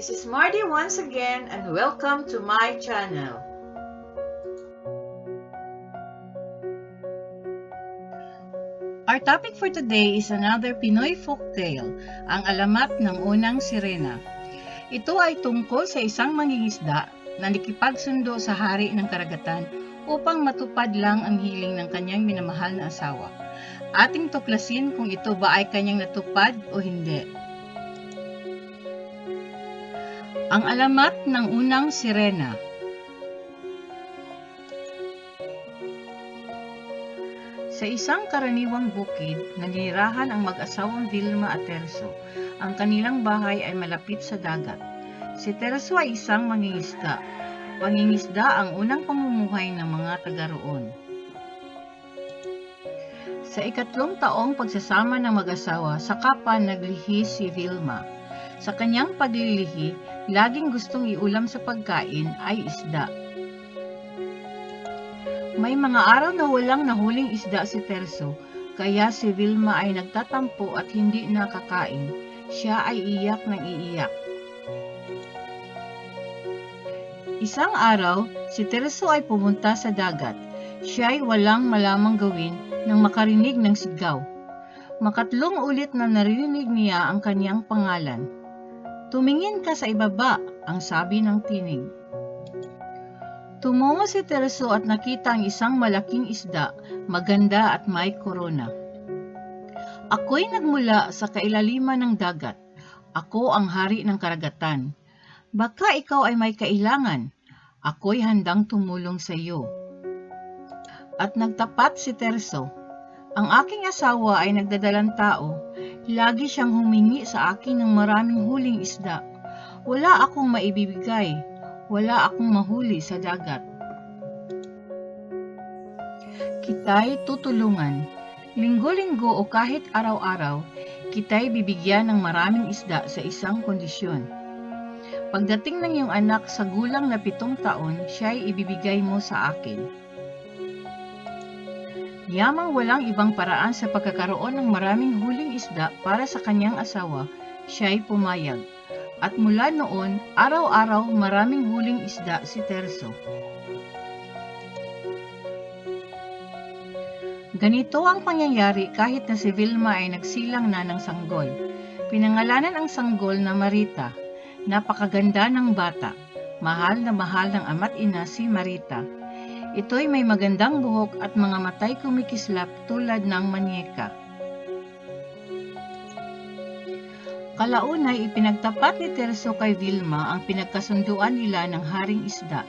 This is Marty once again and welcome to my channel. Our topic for today is another Pinoy folktale, ang alamat ng unang sirena. Ito ay tungkol sa isang mangingisda na nakipagsundo sa hari ng karagatan upang matupad lang ang hiling ng kanyang minamahal na asawa. Ating tuklasin kung ito ba ay kanyang natupad o hindi. Ang alamat ng unang sirena Sa isang karaniwang bukid, nanirahan ang mag-asawang Vilma at Terso. Ang kanilang bahay ay malapit sa dagat. Si Terso ay isang mangingisda. Pangingisda ang unang pamumuhay ng mga taga roon. Sa ikatlong taong pagsasama ng mag-asawa, saka pa naglihi si Vilma. Sa kanyang paglilihi, laging gustong iulam sa pagkain ay isda. May mga araw na walang nahuling isda si Terso, kaya si Vilma ay nagtatampo at hindi nakakain. Siya ay iyak ng iiyak. Isang araw, si Terso ay pumunta sa dagat. Siya ay walang malamang gawin nang makarinig ng sigaw. Makatlong ulit na narinig niya ang kanyang pangalan. Tumingin ka sa ibaba, ang sabi ng tinig. Tumungo si Terso at nakita ang isang malaking isda, maganda at may korona. Ako'y nagmula sa kailaliman ng dagat. Ako ang hari ng karagatan. Baka ikaw ay may kailangan. Ako'y handang tumulong sa iyo. At nagtapat si Terso. Ang aking asawa ay nagdadalang tao. Lagi siyang humingi sa akin ng maraming huling isda. Wala akong maibibigay wala akong mahuli sa dagat. Kita'y tutulungan. Linggo-linggo o kahit araw-araw, kita'y bibigyan ng maraming isda sa isang kondisyon. Pagdating ng iyong anak sa gulang na pitong taon, siya'y ibibigay mo sa akin. Yamang walang ibang paraan sa pagkakaroon ng maraming huling isda para sa kanyang asawa, siya'y pumayag. At mula noon, araw-araw maraming huling isda si Terso. Ganito ang pangyayari kahit na si Vilma ay nagsilang na ng sanggol. Pinangalanan ang sanggol na Marita. Napakaganda ng bata. Mahal na mahal ng ama't ina si Marita. Ito'y may magandang buhok at mga matay kumikislap tulad ng manyeka. Kalaunay ipinagtapat ni Terso kay Vilma ang pinagkasunduan nila ng Haring Isda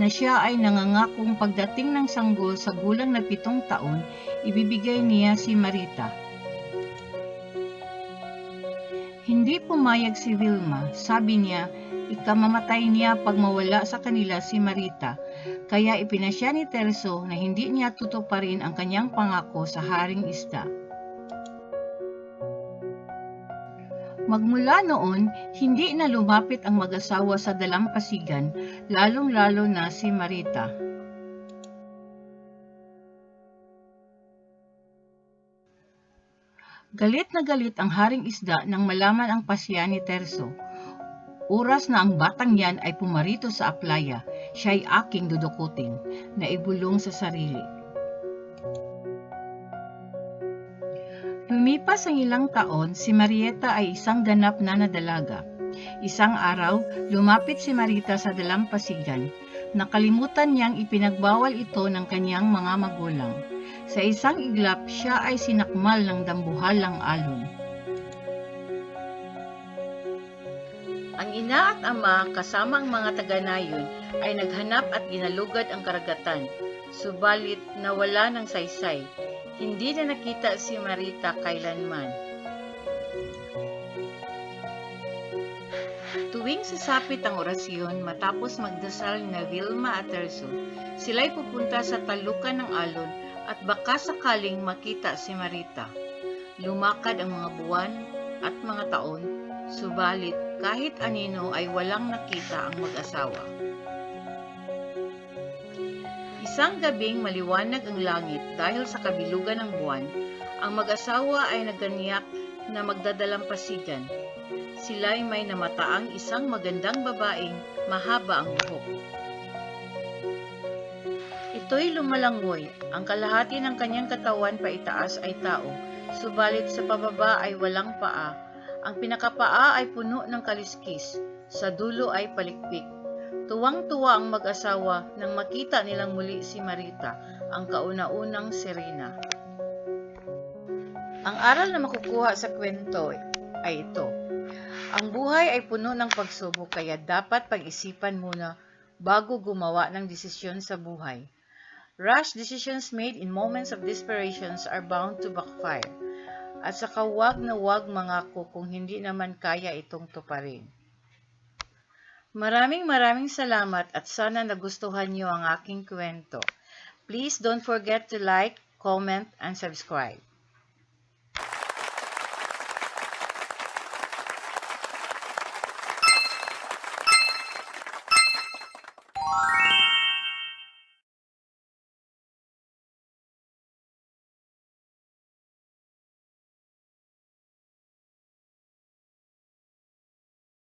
na siya ay nangangakong pagdating ng sanggol sa gulang na pitong taon, ibibigay niya si Marita. Hindi pumayag si Vilma. Sabi niya, ikamamatay niya pag mawala sa kanila si Marita. Kaya ipinasya ni Terso na hindi niya tutuparin ang kanyang pangako sa Haring Isda. Magmula noon, hindi na lumapit ang mag-asawa sa dalampasigan, lalong-lalo na si Marita. Galit na galit ang haring isda nang malaman ang pasya ni Terso. Oras na ang batang yan ay pumarito sa aplaya, siya aking dudukutin, na ibulong sa sarili. Lumipas ang ilang taon, si Marieta ay isang ganap na nadalaga. Isang araw, lumapit si Marita sa dalampasigan. Nakalimutan niyang ipinagbawal ito ng kanyang mga magulang. Sa isang iglap, siya ay sinakmal ng dambuhalang alon. Ina at ama kasama ang mga taga-nayon ay naghanap at ginalugad ang karagatan, subalit nawala ng saysay. Hindi na nakita si Marita kailanman. Tuwing sasapit ang orasyon matapos magdasal na Vilma at Terso, sila'y pupunta sa talukan ng alon at baka sakaling makita si Marita. Lumakad ang mga buwan at mga taon, subalit kahit anino ay walang nakita ang mag-asawa. Isang gabing maliwanag ang langit dahil sa kabilugan ng buwan, ang mag-asawa ay naganyak na magdadalampasigan. Sila'y may namataang isang magandang babaeng mahaba ang buhok. Ito'y lumalangoy. Ang kalahati ng kanyang katawan paitaas ay tao, subalit sa pababa ay walang paa. Ang pinakapaa ay puno ng kaliskis, sa dulo ay palikpik. Tuwang-tuwa ang mag-asawa nang makita nilang muli si Marita, ang kauna-unang Serena. Ang aral na makukuha sa kwento ay ito. Ang buhay ay puno ng pagsubok kaya dapat pag-isipan muna bago gumawa ng desisyon sa buhay. Rash decisions made in moments of desperations are bound to backfire. At saka wag na wag mangako kung hindi naman kaya itong tuparin. Maraming maraming salamat at sana nagustuhan niyo ang aking kwento. Please don't forget to like, comment, and subscribe.